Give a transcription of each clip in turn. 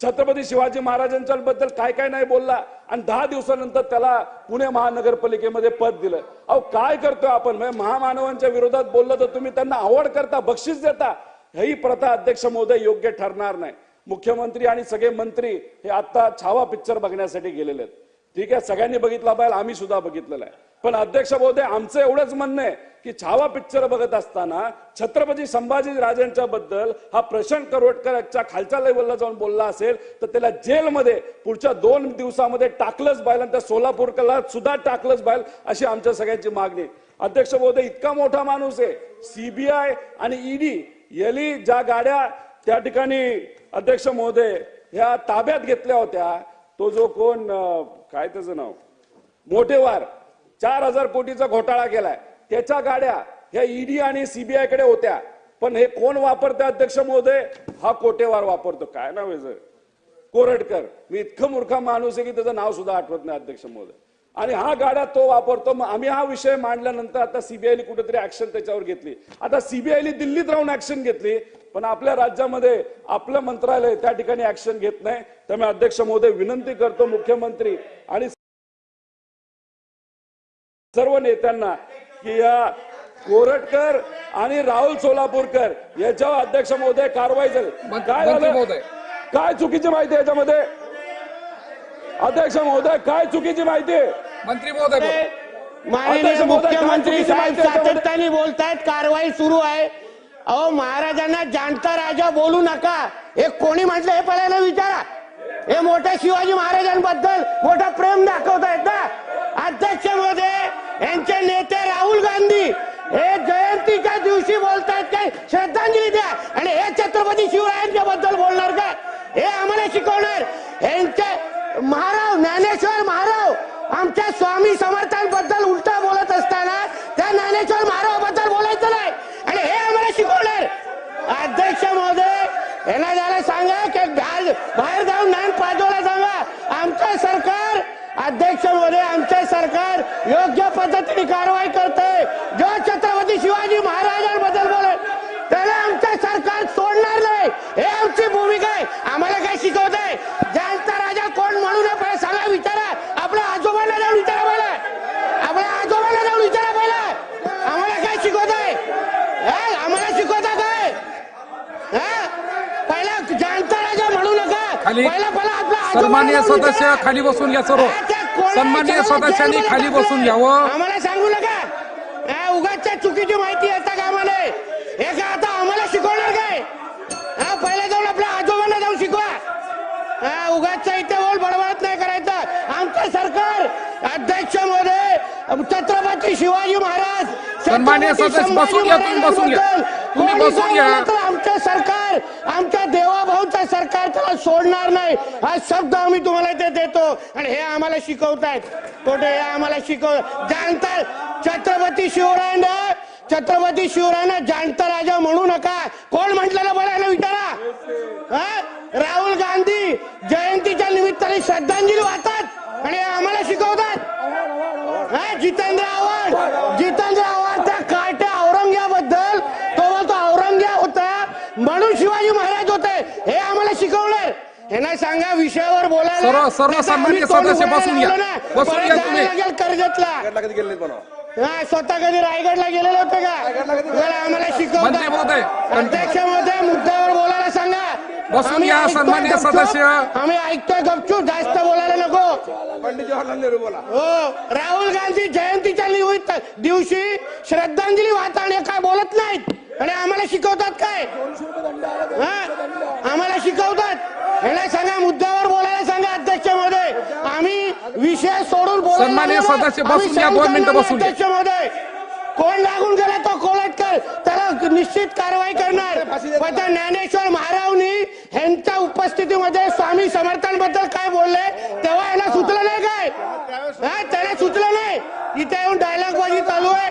छत्रपती शिवाजी महाराजांच्या बद्दल काय काय नाही बोलला आणि दहा दिवसानंतर त्याला पुणे महानगरपालिकेमध्ये पद दिलं. अहो काय करतोय आपण? म्हणजे महामानवांच्या विरोधात बोललं तर तुम्ही त्यांना आवड करता बक्षीस देता. ही प्रथा अध्यक्ष महोदय योग्य ठरणार नाही. मुख्यमंत्री आणि सगळे मंत्री हे आता छावा पिक्चर बघण्यासाठी गेलेले आहेत. ठीक आहे सगळ्यांनी बघितला पाहिजे आम्ही सुद्धा बघितलेला आहे. पण अध्यक्ष महोदय आमचं एवढंच म्हणणं आहे की छावा पिक्चर बघत असताना छत्रपती संभाजी राजांच्या बद्दल हा प्रशांत करोडकरच्या खालच्या लेवलला जाऊन बोलला असेल तर त्याला जेलमध्ये पुढच्या दोन दिवसामध्ये टाकलंच पाहिजे आणि त्या सोलापूरला सुद्धा टाकलंच पाहिजे अशी आमच्या सगळ्यांची मागणी अध्यक्ष महोदय इतका मोठा माणूस आहे. सीबीआय आणि ईडी यली ज्या गाड्या त्या ठिकाणी अध्यक्ष महोदय ह्या ताब्यात घेतल्या होत्या तो जो कोण काय त्याचं नाव? मोठेवार चार हजार कोटीचा घोटाळा केलाय. त्याच्या गाड्या ह्या ईडी आणि सीबीआयकडे होत्या. पण हे कोण वापरते अध्यक्ष महोदय? हा कोटेवार वापरतो. काय नाव आहे कोरटकर मी इतकं मूर्खा माणूस आहे की त्याचं नाव सुद्धा आठवत नाही अध्यक्ष महोदय. आणि हा गाड्या तो वापरतो. मग आम्ही हा विषय मांडल्यानंतर आता सीबीआयने कुठेतरी ऍक्शन त्याच्यावर घेतली. आता सीबीआयने दिल्लीत राहून ऍक्शन घेतली. पण आपल्या राज्यामध्ये आपलं मंत्रालय त्या ठिकाणी ऍक्शन घेत नाही. त्यामुळे अध्यक्ष महोदय विनंती करतो मुख्यमंत्री आणि सर्व नेत्यांना की या कोरटकर आणि राहुल सोलापूरकर याच्यावर अध्यक्ष महोदय कारवाई झाली. काय झालं? महोदय. काय चुकीची माहिती आहे याच्यामध्ये? अध्यक्ष महोदय काय चुकीची माहिती आहे? मंत्री महोदय. माननीय महोदय, मुख्यमंत्री साहेब सातत्याने बोलतायत कारवाई सुरू आहे. अहो महाराजांना जाणता राजा बोलू नका. हे कोणी म्हटलं हे पहिल्यांदा विचारा. हे मोठ्या शिवाजी महाराजांबद्दल मोठं प्रेम दाखवतायत ना. अध्यक्षमध्ये यांचे नेते राहुल गांधी हे जयंतीच्या दिवशी बोलतायत काय श्रद्धांजली द्या. आणि हे छत्रपती शिवरायांच्या बद्दल बोलणार का? हे आम्हाला शिकवणार. यांचे महाराव ज्ञानेश्वर महाराव आमच्या स्वामी समर्थांबद्दल उलटा बोलत असताना त्या ज्ञानेश्वर महारावाबद्दल बोलायचं नाही. आणि हे आम्हाला शिकवणार. अध्यक्ष महोदय यांना त्याला सांगा की बाहेर बाहेर जाऊन ज्ञान पाजवला सांगा. आमचं सरकार अध्यक्ष महोदय सरकार योग्य पद्धतीने कारवाई करते जो छत्रपती शिवाजी महाराजांबद्दल बोलेल त्याला आमचं सरकार सोडणार नाही. हे आमची भूमिका आहे. आम्हाला काय शिकवत आहे राजा कोण म्हणू नये पहिला सांगा विचारा. आपल्या आजोबांना जाऊन विचारा पहिला. आपल्या आजोबांना जाऊन विचारा पहिला. आम्हाला काय शिकवत आहे? आम्हाला शिकवता काय? हे? पहिला जाणता राजा म्हणू नका. पहिला पहिला आपला जाऊन सदस्य. खाली बसून घ्या सर्व. सन्माननीय सदस्यांनी खाली. बसून घ्यावं आम्हाला सांगू नका. उगाचच्या चुकीची माहिती येता का आम्हाला? हे काय आता आम्हाला शिकवणार काय? हा पहिले जाऊन आपल्या आजोबांना जाऊन शिकवा. हा उगाचच्या इथे बोल बडबडत नाही करायचं. आमचं सरकार अध्यक्ष महोदय छत्रपती शिवाजी महाराज सन्माननीय छत्रपती सदस्य, बसून घ्या, तुम्ही बसून घ्या. तुम्ही बसून घ्या. आमचं सरकार आमच्या देवाभाऊचं सरकार त्याला सोडणार नाही. हा शब्द आम्ही तुम्हाला इथे देतो. आणि हे आम्हाला शिकवतायत. कोठे हे आम्हाला शिकव जाणतात छत्रपती शिवरायांना छत्रपती शिवरायांना जाणता राजा म्हणू नका. कोण म्हटलेलं बघायला विचारा? राहुल गांधी जयंतीच्या निमित्ताने श्रद्धांजली वाहतात आणि आम्हाला शिकवतात. जितेंद्र आव्हाड जितेंद्र आव्हाड त्या कार्ट्या औरंग्याबद्दल तो बोलतो औरंग्या होता म्हणून शिवाजी महाराज होते हे आम्हाला शिकवणार यांना सांगा विषयावर बोलायला. सर्व- सर्व नाहीतर सन्माननीय आम्ही तोंड सदस्य बसून घ्या. ना, बसून जायला तुम्ही. कर्जतला. स्वतः कधी रायगडला गेलेले होते का? आम्हाला मंत्री शिकवतात महोदय, अध्यक्ष महोदय मुद्द्यावर बोलायला सांगा. बसून आम्ही घ्या, ऐकतोय सन्माननीय गपचूप. सदस्य. आम्ही ऐकतोय गपचूप. जास्त बोलायला नको. पंडित जवाहरलाल नेहरू बोला. हो. राहुल गांधी जयंतीच्या निमित्त दिवशी श्रद्धांजली वाहताना काय बोलत नाहीत? आणि आम्हाला शिकवतात काय हा? आम्हाला शिकवतात याला सांगा मुद्द्यावर बोलायला सांगा अध्यक्ष महोदय आम्ही विषय सोडून. सदस्य, बसून घ्या, दोन मिनिटं बसून घ्या. अध्यक्ष महोदय कोण लागून गेला तो कोलटकर त्याला निश्चित कारवाई करणार पण त्या ज्ञानेश्वर महारावनी यांच्या उपस्थितीमध्ये स्वामी समर्थांबद्दल काय बोलले तेव्हा याला सुचलं नाही काय हा, त्याला सुचलं नाही इथे येऊन डायलॉग बाजी चालू आहे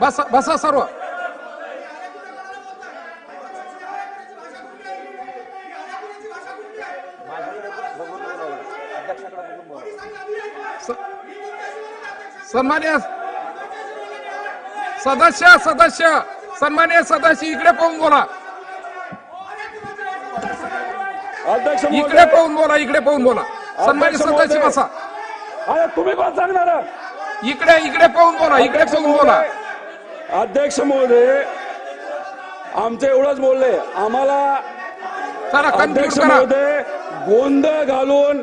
बसा बसा सर्व. सन्मान्य सदस्य सदस्य सन्मान्य सदस्य इकडे पाहून बोला. इकडे पाहून बोला इकडे पाहून बोला. सन्मान्य सदस्य. बसा. तुम्ही कोण सांगणार? इकडे इकडे पाहून बोला इकडे पाहून बोला. अध्यक्ष महोदय आमचं एवढंच बोलले आम्हाला अध्यक्ष महोदय गोंधळ घालून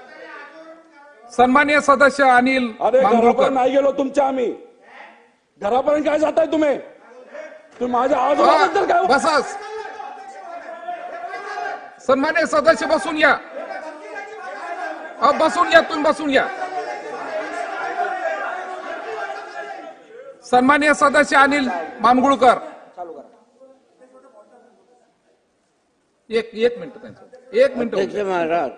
सन्मान्य सदस्य अनिल अरे घरापर्यंत नाही गेलो तुमच्या आम्ही. घरापर्यंत काय जाताय तुम्ही? तुम्ही माझ्या आजोबाबद्दल काय बसा सन्मान्य सदस्य बसून घ्या अहो, बसून घ्या तुम्ही बसून घ्या सन्मान्य सदस्य अनिल मानगुळकर एक एक मिनिट त्यांचं. एक मिनिट. महाराज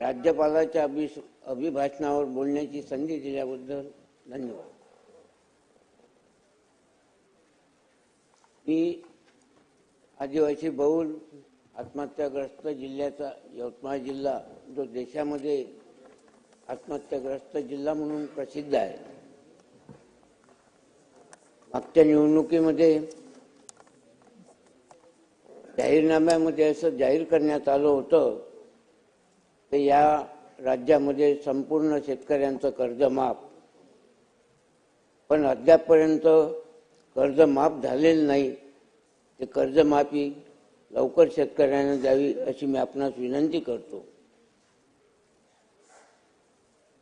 राज्यपालाच्या अभि- अभिभाषणावर बोलण्याची संधी दिल्याबद्दल धन्यवाद. मी आदिवासी बहुल आत्महत्याग्रस्त जिल्ह्याचा यवतमाळ जिल्हा जो देशामध्ये आत्महत्याग्रस्त जिल्हा म्हणून प्रसिद्ध आहे. मागच्या निवडणुकीमध्ये जाहीरनाम्यामध्ये असं जाहीर करण्यात आलं होतं. तर या राज्यामध्ये संपूर्ण शेतकऱ्यांचं कर्ज माफ. पण अद्यापपर्यंत कर्ज माफ झालेलं नाही. ते कर्जमाफी लवकर शेतकऱ्यांना द्यावी अशी मी आपणास विनंती करतो.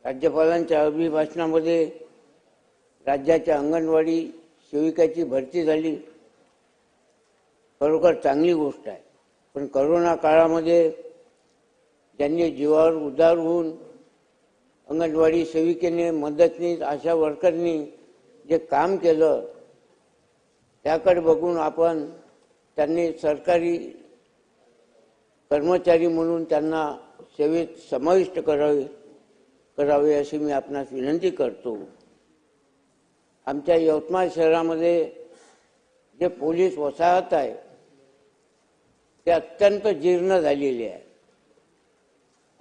राज्यपालांच्या अभिभाषणामध्ये राज्याच्या अंगणवाडी सेविकाची भरती झाली. खरोखर चांगली गोष्ट आहे. पण करोना काळामध्ये ज्यांनी जीवावर उदार होऊन अंगणवाडी सेविकेने मदतनीस आशा वर्करनी जे काम केलं त्याकडे बघून आपण त्यांनी सरकारी कर्मचारी म्हणून त्यांना सेवेत समाविष्ट करावे करावे अशी मी आपणास विनंती करतो. आमच्या यवतमाळ शहरामध्ये जे पोलीस वसाहत आहे ते अत्यंत जीर्ण झालेले आहे.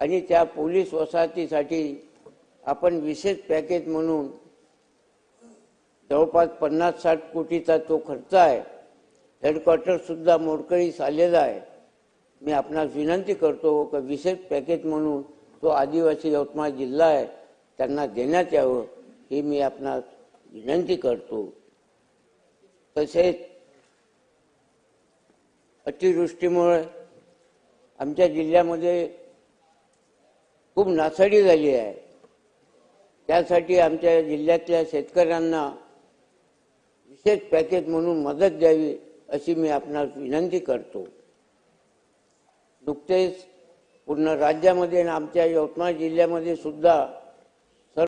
आणि त्या पोलीस वसाहतीसाठी आपण विशेष पॅकेज म्हणून जवळपास पन्नास साठ कोटीचा तो खर्च आहे. हेडक्वार्टरसुद्धा मोडकळीस आलेला आहे. मी आपणास विनंती करतो की विशेष पॅकेज म्हणून तो आदिवासी यवतमाळ जिल्हा आहे त्यांना देण्यात यावं ही मी आपणास विनंती करतो. तसेच अतिवृष्टीमुळे आमच्या जिल्ह्यामध्ये खूप नासाडी झाली आहे. त्यासाठी आमच्या जिल्ह्यातल्या शेतकऱ्यांना विशेष पॅकेज म्हणून मदत द्यावी अशी मी आपणास विनंती करतो. नुकतेच पूर्ण राज्यामध्ये आणि आमच्या यवतमाळ जिल्ह्यामध्ये सुद्धा